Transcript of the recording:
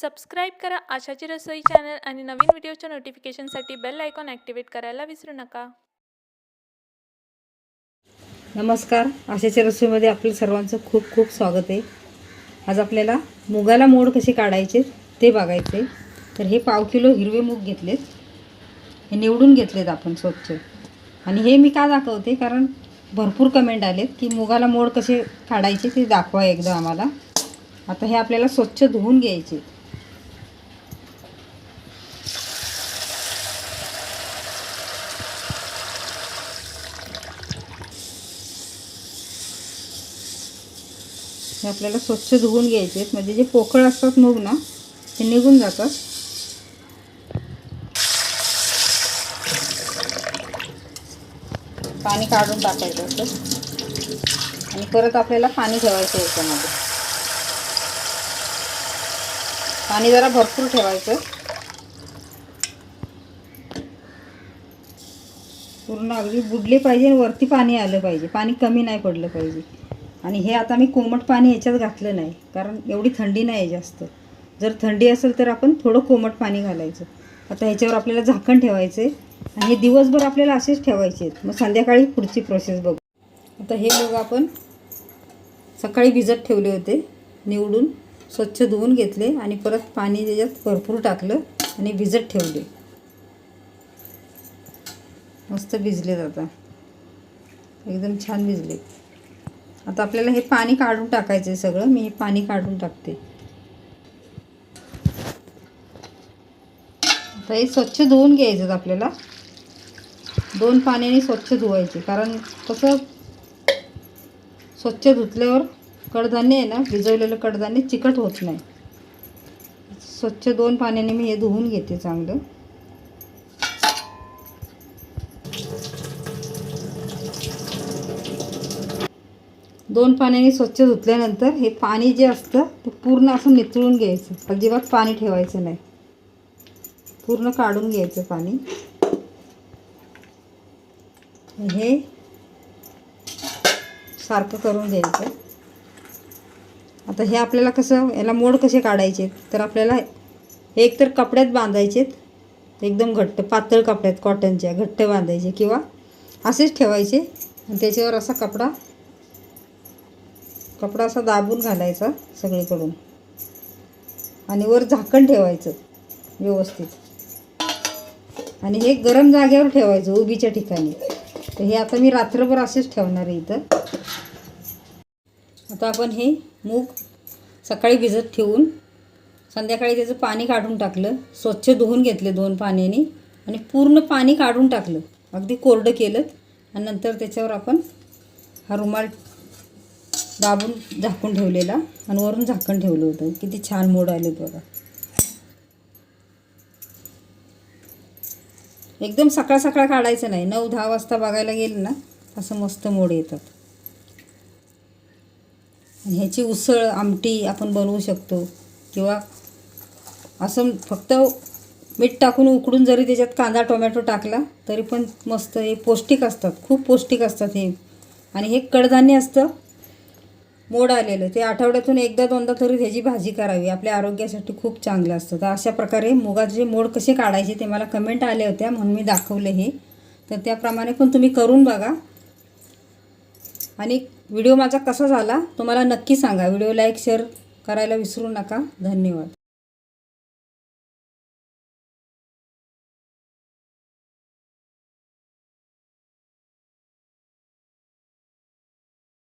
Subscribe करा आशाची रसोई channel आणि नवीन व्हिडिओच्या नोटिफिकेशनसाठी बेल आयकॉन ॲक्टिवेट करायला विसरू नका. नमस्कार. आशाच्या रसोईमध्ये आपलं सर्वांचं खूप खूप स्वागत आहे. आज आपल्याला मुगाला मोड कसे काढायचे ते बघायचे तर हे पाव किलो हिरवे मूग घेतलेत. हे निवडून घेतलेत आपण स्वच्छ. आणि हे मी का दाखवते? कारण भरपूर कमेंट आलेत की मुगाला मोड कसे काढायचे ते दाखवा एकदा आम्हाला. आता हे आपल्याला स्वच्छ धुवून घ्यायचे. हे आपल्याला स्वच्छ धुवून घ्यायचे आहेत. म्हणजे जे पोकळ असतात मूग ना ते निघून जातात. पाणी काढून टाकायचं असतं आणि परत आपल्याला पाणी ठेवायचं याच्यामध्ये. पाणी जरा भरपूर ठेवायचं. पूर्ण अगदी बुडले पाहिजे आणि वरती पाणी आलं पाहिजे. पाणी कमी नाही पडलं पाहिजे. आणि हे आता मी कोमट पाणी याच्यात घातलं नाही कारण एवढी थंडी नाही आहे जास्त. जर थंडी असेल तर आपण थोडं कोमट पाणी घालायचं. आता ह्याच्यावर आपल्याला झाकण ठेवायचं आहे आणि हे दिवसभर आपल्याला असेच ठेवायचे आहेत. मग संध्याकाळी पुढची प्रोसेस बघू. आता हे लोक आपण सकाळी भिजत ठेवले होते निवडून स्वच्छ धुवून घेतले आणि परत पाणी त्याच्यात भरपूर टाकलं आणि भिजत ठेवले. मस्त भिजलेत आता. एकदम छान भिजले आता आपल्याला हे पाणी काढून टाकायचं आहे सगळं. मी हे पाणी काढून टाकते. आता हे स्वच्छ धुवून घ्यायचं आपल्याला. दोन पाण्याने स्वच्छ धुवायचे. कारण कसं स्वच्छ धुतल्यावर कडधान्य आहे ना भिजवलेलं कडधान्य चिकट होत नाही. स्वच्छ दोन पाण्याने मी हे धुवून घेते चांगलं. दोन पाण्याने स्वच्छ धुतल्यानंतर हे पाणी जे असतं ते पूर्ण असं निचळून घ्यायचं. अजिबात पाणी ठेवायचं नाही. पूर्ण काढून घ्यायचं पाणी. हे सारखं करून घ्यायचं. आता हे आपल्याला कसं याला मोड कसे काढायचे? तर आपल्याला एक तर कपड्यात बांधायचेत एकदम घट्ट पातळ कपड्यात कॉटनच्या घट्ट बांधायचे किंवा असेच ठेवायचे. आणि त्याच्यावर असा कपडा कपडा असा दाबून घालायचा सगळीकडून. आणि वर झाकण ठेवायचं व्यवस्थित. आणि हे गरम जागेवर ठेवायचं उभीच्या ठिकाणी. तर हे आता मी रात्रभर असेच ठेवणार आहे इथं. आता आपण हे मूग सकाळी भिजत ठेवून संध्याकाळी त्याचं पाणी काढून टाकलं. स्वच्छ धुवून घेतले दोन पाण्याने आणि पूर्ण पाणी काढून टाकलं. अगदी कोरडं केलं. आणि नंतर त्याच्यावर आपण हा रुमाल दाबून झाकून ठेवलेला आणि वरून झाकण ठेवलं होतं. किती छान मोड आले बघा. एकदम सकाळ सकाळ काढायचं नाही. नऊ दहा वाजता बघायला गेलं ना असं मस्त मोड येतात. आणि ह्याची उसळ आमटी आपण बनवू शकतो. किंवा असं फक्त मीठ टाकून उकडून जरी त्याच्यात कांदा टोमॅटो टाकला तरी पण मस्त हे पौष्टिक असतात. खूप पौष्टिक असतात हे. आणि हे कडधान्य असतं मोड आलेलं ते आठवड्यातून एकदा दोनदा तरी त्याची भाजी करावी. आपल्या आरोग्यासाठी खूप चांगलं असतं. तर अशा प्रकारे मुगाचे मोड कसे काढायचे ते मला कमेंट आल्या होत्या म्हणून मी दाखवले हे. तर त्याप्रमाणे पण तुम्ही करून बघा. आणि व्हिडिओ माझा कसा झाला तुम्हाला नक्की सांगा. व्हिडिओ लाईक शेअर करायला विसरू नका. धन्यवाद.